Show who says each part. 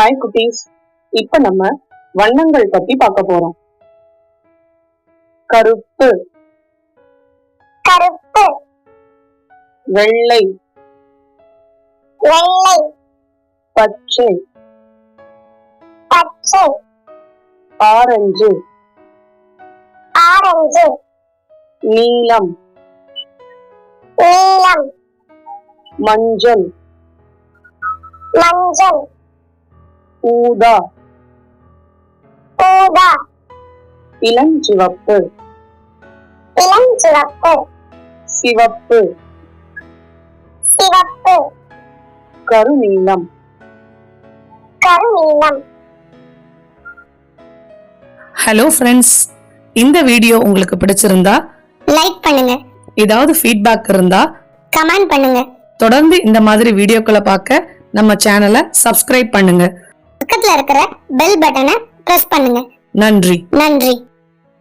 Speaker 1: Hi குட்டீஸ். இப்ப நம்ம வண்ணங்கள் பத்தி பார்க்க போறோம். கருப்பு.
Speaker 2: கருப்பு.
Speaker 1: வெள்ளை.
Speaker 2: வெள்ளை.
Speaker 1: பச்சை.
Speaker 2: பச்சை.
Speaker 1: ஆரஞ்சு.
Speaker 2: ஆரஞ்சு.
Speaker 1: நீலம்.
Speaker 2: நீலம்.
Speaker 1: மஞ்சள்.
Speaker 2: மஞ்சள்.
Speaker 1: ஊதா.
Speaker 2: ஊதா.
Speaker 1: இளஞ்சிவப்பு
Speaker 2: இளஞ்சிவப்பு
Speaker 1: சிவப்பு.
Speaker 2: சிவப்பு.
Speaker 1: கருநீலம்.
Speaker 2: கருநீலம்.
Speaker 3: ஹலோ ஃப்ரெண்ட்ஸ் இந்த வீடியோ உங்களுக்கு பிடிச்சிருந்தா
Speaker 2: லைக் பண்ணுங்க.
Speaker 3: ஏதாவது ஃபீட்பேக் இருந்தா
Speaker 2: கமெண்ட் பண்ணுங்க.
Speaker 3: தொடர்ந்து இந்த மாதிரி வீடியோக்களை பார்க்க நம்ம சேனலை சப்ஸ்கிரைப் பண்ணுங்க.
Speaker 2: பக்கத்துல இருக்கிற பெல் பட்டனை பிரஸ் பண்ணுங்க.
Speaker 3: நன்றி.
Speaker 2: நன்றி.